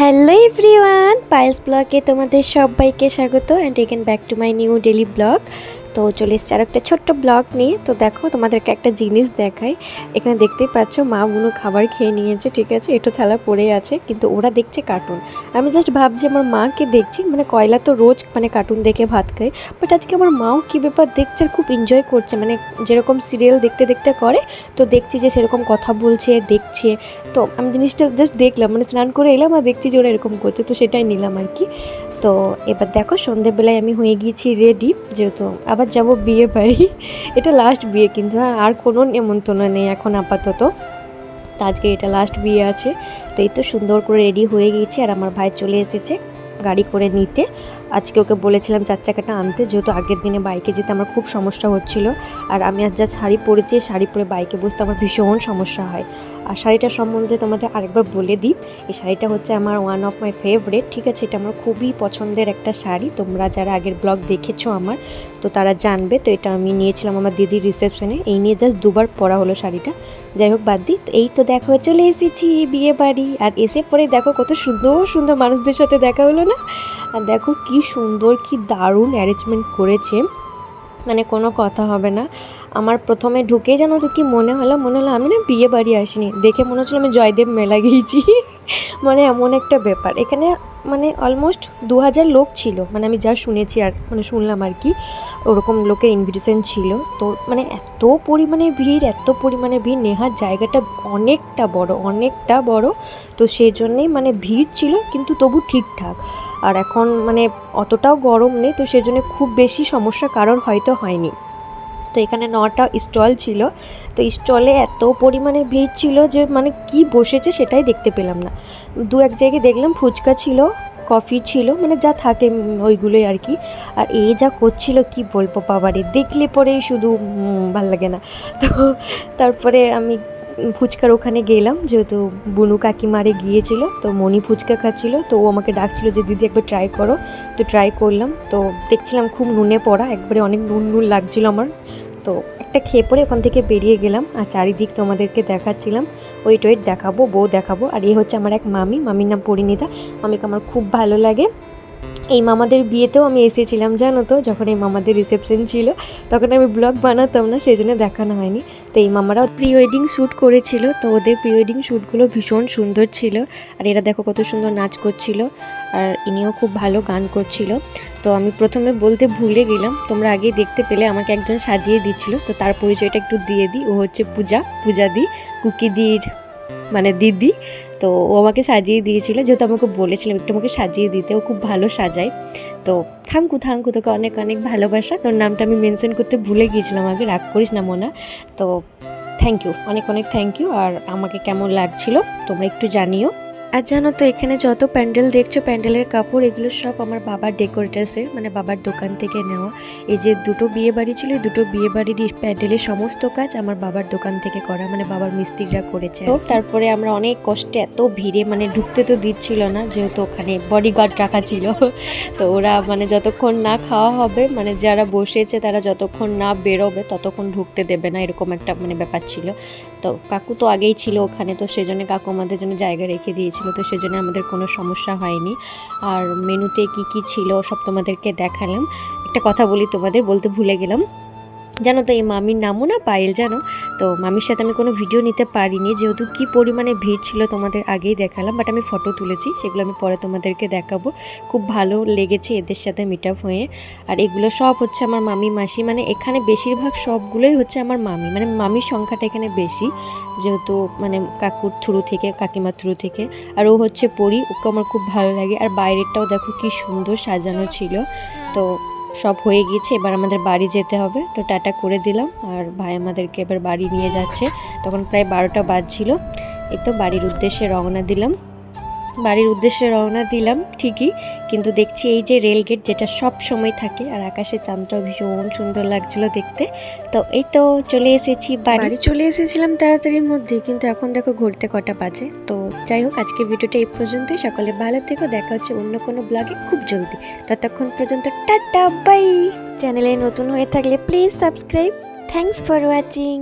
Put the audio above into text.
Hello everyone Payel's ব্লগে তোমাদের সবাইকে স্বাগত and again back to my new daily blog তো চলে এসছে আর একটা ছোট্ট ব্লগ নিয়ে। তো দেখো, তোমাদেরকে একটা জিনিস দেখাই। এখানে দেখতেই পাচ্ছ, মা বুনো খাবার খেয়ে নিয়েছে, ঠিক আছে? একটু থালা পড়ে আছে, কিন্তু ওরা দেখছে কার্টুন আমি জাস্ট ভাবছি আমার মাকে দেখছি মানে কয়লা তো রোজ মানে কার্টুন দেখে ভাত খায়। বাট আজকে আমার মাও কী ব্যাপার দেখছে আর খুব এনজয় করছে। মানে যেরকম সিরিয়াল দেখতে দেখতে করে, তো দেখছি যে সেরকম কথা বলছে, দেখছে। তো আমি জিনিসটা জাস্ট দেখলাম মানে স্নান করে এলাম আর দেখছি যে ওরা এরকম করছে, তো সেটাই নিলাম আর কি। তো এবার দেখো সন্ধেবেলায় আমি হয়ে গিয়েছি রেডি যেহেতু আবার যাব বিয়ে বাড়ি। এটা লাস্ট বিয়ে কিন্তু হ্যাঁ আর কোনো নেমন্তন্ন নেই এখন আপাতত। তো আজকে এটা লাস্ট বিয়ে আছে, তো এই তো সুন্দর করে রেডি হয়ে গিয়েছি, আর আমার ভাই চলে এসেছে। গাড়ি করে নিতে। আজকে ওকে বলেছিলাম চার চাকাটা আনতে, যেহেতু আগের দিনে বাইকে যেতে আমার খুব সমস্যা হচ্ছিল। আর আমি আজ যা শাড়ি পরেছি শাড়ি পরে বাইকে বসতে আমার ভীষণ সমস্যা হয়। আর শাড়িটার সম্বন্ধে তোমাদের আরেকবার বলে দিই। এই শাড়িটা হচ্ছে আমার ওয়ান অফ মাই ফেভারেট ঠিক আছে? এটা আমার খুবই পছন্দের একটা শাড়ি। তোমরা যারা আগের ব্লগ দেখেছ আমার, তো তারা জানবে। তো এটা আমি নিয়েছিলাম আমার দিদির রিসেপশনে এই নিয়ে জাস্ট দুবার পরা হলো শাড়িটা। যাই হোক, বাদ দিই। তো এই তো দেখো চলে এসেছি বিয়ে বাড়ি। আর এসে পরে দেখো কত সুন্দর সুন্দর মানুষদের সাথে দেখা হলো না? আর দেখো কি সুন্দর, কি দারুণ অ্যারেঞ্জমেন্ট করেছে। মানে কোনো কথা হবে না। আমার প্রথমে ঢুকে জানো তো কি মনে হলো? মনে হলো আমি না বিয়ে বাড়ি আসিনি। দেখে মনে হচ্ছিল আমি জয়দেব মেলা গিয়েছি। মানে এমন একটা ব্যাপার। এখানে মানে অলমোস্ট দু হাজার লোক ছিল। মানে আমি যা শুনেছি আর মানে শুনলাম আর কি, ওরকম লোকের ইনভিটেশন ছিল। তো মানে এত পরিমাণে ভিড়, এত পরিমাণে ভিড়, নেহার জায়গাটা অনেকটা বড় অনেকটা বড়। তো সেই জন্যেই মানে ভিড় ছিল, কিন্তু তবু ঠিকঠাক। আর এখন মানে অতটাও গরম নেই, তো সেজন্য খুব বেশি সমস্যা কারোর হয়তো হয়নি। তো এখানে নটা স্টল ছিল। তো স্টলে এত পরিমাণে ভিড় ছিল যে মানে কি বসেছে সেটাই দেখতে পেলাম না। দু এক জায়গায় দেখলাম ফুচকা ছিল, কফি ছিল মানে যা থাকে ওইগুলোই আর কি। আর এ যা করছিল কি বলব বাবারে, দেখলে পরে শুধু ভালো লাগে না। তো তারপরে আমি ফুচকার ওখানে গেলাম, যেহেতু বুনু কাকিমারে গিয়েছিল, তো মনি ফুচকা খাচ্ছিল, তো ও আমাকে ডাকছিল যে, দিদি একবার ট্রাই করো। তো ট্রাই করলাম, তো দেখছিলাম খুব নুনে পড়া, একবারে অনেক নুন নুন লাগছিল আমার। তো একটা খেয়ে পরে ওখান থেকে বেরিয়ে গেলাম আর চারিদিক তোমাদেরকে দেখাচ্ছিলাম। ওয়েট ওয়েট দেখাবো, বউ দেখাবো। আর এ হচ্ছে আমার এক মামি, মামির নাম পরিণীতা। মামিকে আমার খুব ভালো লাগে। এই মামাদের বিয়েতেও আমি এসেছিলাম, জানো তো? যখন এই মামাদের রিসেপশন ছিল, তখন আমি ব্লগ বানাতাম না সেই জন্য দেখানো হয়নি। তো এই মামারাও প্রি ওয়েডিং শ্যুট করেছিল, তো ওদের প্রি ওয়েডিং শ্যুটগুলো ভীষণ সুন্দর ছিল, আর এরা দেখো কত সুন্দর নাচ করছিল, আর ইনিও খুব ভালো গান করছিল। তো আমি প্রথমে বলতে ভুলে গেলাম, তোমরা আগেই দেখতে পেলে, আমাকে একজন সাজিয়ে দিচ্ছিল, তো তার পরিচয়টা একটু দিয়ে দিই। ও হচ্ছে পূজা পূজা দি কুকিদির মানে দিদি তো ও আমাকে সাজিয়ে দিয়েছিল, যেহেতু আমাকে বলেছিলাম একটু আমাকে সাজিয়ে দিতে, ও খুব ভালো সাজায়। তো থাঙ্কু থাঙ্কু, তোকে অনেক অনেক ভালোবাসা। তোর নামটা আমি মেনশন করতে ভুলে গিয়েছিলাম আগে, রাগ করিস না মোনা। তো থ্যাংক ইউ অনেক অনেক থ্যাংক ইউ আর আমাকে কেমন লাগছিল, তোমরা একটু জানিও। আর জানো তো, এখানে যত প্যান্ডেল দেখছ, প্যান্ডেলের কাপড়, এগুলো সব আমার বাবার ডেকোরেটার্সের মানে বাবার দোকান থেকে নেওয়া। এই যে দুটো বিয়ে বাড়ি ছিল, এই দুটো বিয়ে বাড়ির প্যান্ডেলের সমস্ত কাজ আমার বাবার দোকান থেকে করা মানে বাবার মিস্ত্রিরা করেছে। তারপরে আমরা অনেক কষ্টে এত ভিড়ে মানে ঢুকতে তো দিচ্ছিল না, যেহেতু ওখানে বডিগার্ড রাখা ছিল। তো ওরা মানে যতক্ষণ না খাওয়া হবে মানে যারা বসেছে, তারা যতক্ষণ না বেরোবে, ততক্ষণ ঢুকতে দেবে না, এরকম একটা মানে ব্যাপার ছিল। তো কাকু তো আগেই ছিল ওখানে, তো সেজন্য কাকু আমাদের জন্য জায়গা রেখে দিয়েছিল, তো সেজন্য আমাদের কোনো সমস্যা হয়নি। আর মেনুতে কি কি ছিল সব তোমাদেরকে দেখালাম। একটা কথা বলি তোমাদের, বলতে ভুলে গেলাম। জানো তো, এই মামির নামও না পায়েল, জানো? তো মামির সাথে আমি কোনো ভিডিও নিতে পারিনি। যেহেতু কি পরিমাণে ভিড় ছিল তোমাদের আগেই দেখালাম বাট আমি ফটো তুলেছি, সেগুলো আমি পরে তোমাদেরকে দেখাবো। খুব ভালো লেগেছে এদের সাথে মিট আপ হয়ে। আর এগুলো সব হচ্ছে আমার মামি, মাসি মানে এখানে বেশিরভাগ সবগুলোই হচ্ছে আমার মামি। মানে মামির সংখ্যাটা এখানে বেশি, যেহেতু মানে কাকুর থ্রু থেকে, কাকিমার থ্রু থেকে। আর ও হচ্ছে পরি, ওকে আমার খুব ভালো লাগে। আর বাইরেরটাও দেখো কি সুন্দর সাজানো ছিল। তো সব হয়ে গিয়েছে, এবার আমাদের বাড়ি যেতে হবে। তো টাটা করে দিলাম, আর ভাই আমাদেরকে এবার বাড়ি নিয়ে যাচ্ছে। তখন প্রায় বারোটা বাজছিল, এই তো বাড়ির উদ্দেশ্যে রওনা দিলাম। বাড়ির উদ্দেশ্যে রওনা দিলাম ঠিকই। কিন্তু দেখছি এই যে রেল গেট যেটা সব সময় থাকে আর আকাশে চাঁদটাও ভীষণ সুন্দর লাগছিল দেখতে। তো এই তো চলে এসেছি বাড়ি। চলে এসেছিলাম তাড়াতাড়ির মধ্যে কিন্তু এখন দেখো ঘুরতে কটা বাজে। তো যাই হোক আজকের ভিডিওটা এই পর্যন্তই। সকলে ভালো থেকো দেখা হচ্ছে অন্য কোনো ব্লগে খুব জলদি। ততক্ষণ পর্যন্ত টাটা বাই চ্যানেলে নতুন হয়ে থাকলে please subscribe thanks for watching